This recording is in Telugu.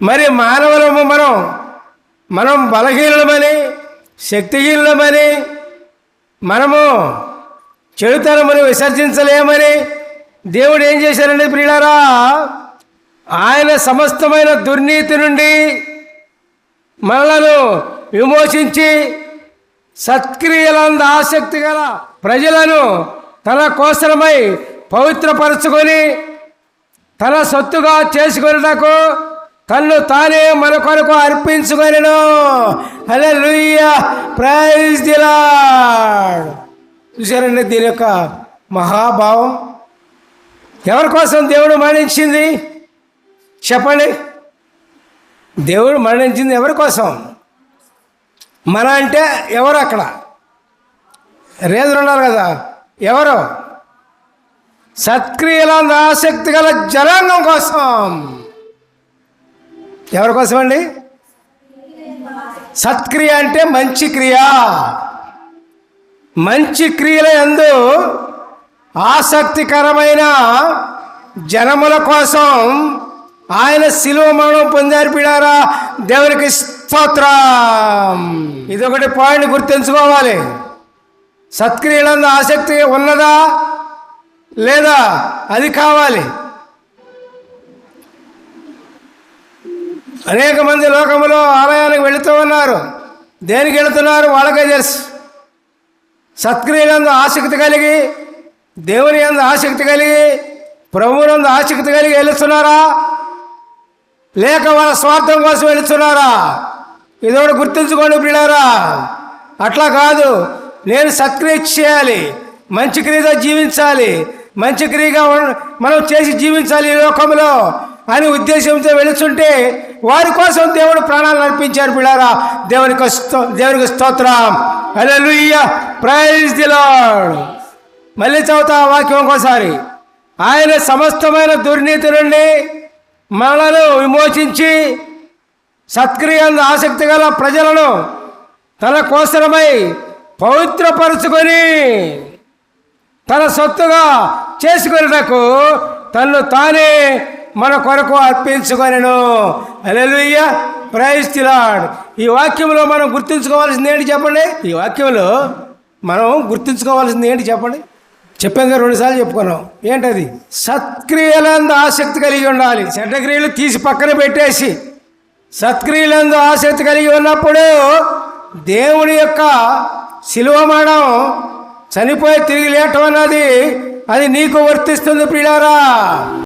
మరి మానవులము మనం మనం బలహీనమని శక్తిహీనమని మనము చెడుతనమును విసర్జించలేమని దేవుడు ఏం చేశారండి ప్రియులారా? ఆయన సమస్తమైన దుర్నీతి నుండి మనలను విమోచించి సత్క్రియలంద ఆసక్తి గల ప్రజలను తన కోసమై పవిత్రపరచుకొని తన సొత్తుగా చేసుకొనుటకు తన్ను తానే మన కొరకు అర్పించుకొనిను. అదే లూయ ప్రైజ్ దిలాడ్ చూశారండి దీని యొక్క మహాభావం. ఎవరి కోసం దేవుడు మరణించింది? చెప్పండి. దేవుడు మరణించింది ఎవరి కోసం? మన అంటే ఎవరు అక్కడ? రేదులు ఉన్నారు కదా. ఎవరు? సత్క్రియల ఆసక్తి గల జనాంగం కోసం. ఎవరి కోసం అండి సత్క్రియ అంటే మంచి క్రియ. మంచి క్రియల యందు ఆసక్తికరమైన జనముల కోసం ఆయన శిలువ మరణం పొందారు పిడారా. దేవునికి స్తోత్రం. ఇది ఒకటి పాయింట్ గుర్తుంచుకోవాలి. సత్క్రియలందు ఆసక్తి ఉన్నదా? లేదా? అది కావాలి. అనేక మంది లోకములో ఆలయానికి వెళుతూ ఉన్నారు. దేనికి వెళుతున్నారు వాళ్ళకే తెలుసు. సత్క్రియలందు ఆసక్తి కలిగి దేవుని అందు ఆసక్తి కలిగి ప్రభువులందు ఆసక్తి కలిగి వెళుతున్నారా? లేక వాళ్ళ స్వార్థం కోసం వెళుతున్నారా? ఇది ఒకటి గుర్తుంచుకోండి పిల్లారా అట్లా కాదు. నేను సత్క్రియ చేయాలి. మంచి క్రియతో జీవించాలి. మంచి క్రియగా మనం చేసి జీవించాలి ఈ లోకంలో అని ఉద్దేశంతో వెళుతుంటే వారి కోసం దేవుడు ప్రాణాలు అర్పించారు పిల్లారా. దేవునికి దేవునికి స్తోత్రం. హల్లెలూయ ప్రైజ్ ది మళ్ళీ చదువుతా వాక్యం ఇంకోసారి. ఆయన సమస్తమైన దుర్నీతి నుండి మనలను విమోచించి సత్క్రియందు ఆసక్తి గల ప్రజలను తన కోసరమై పవిత్రపరుచుకొని తన సొత్తుగా చేసుకున్నటకు తన్ను తానే మన కొరకు అర్పించుకొనెను. అలెలుయ్య ప్రయస్తిలాడ్ ఈ వాక్యంలో మనం గుర్తుంచుకోవాల్సింది ఏంటి చెప్పండి? ఈ వాక్యంలో మనం గుర్తుంచుకోవాల్సింది ఏంటి చెప్పండి? చెప్పాను కదా రెండుసార్లు చెప్పుకున్నాం. ఏంటది? సత్క్రియలందు ఆసక్తి కలిగి ఉండాలి. చెడ్డక్రియలు తీసి పక్కన పెట్టేసి సత్క్రియలందు ఆసక్తి కలిగి ఉన్నప్పుడు దేవుని యొక్క శిలువ మడం చనిపోయి తిరిగి లేటం అన్నది అది నీకు వర్తిస్తుంది ప్రియులారా.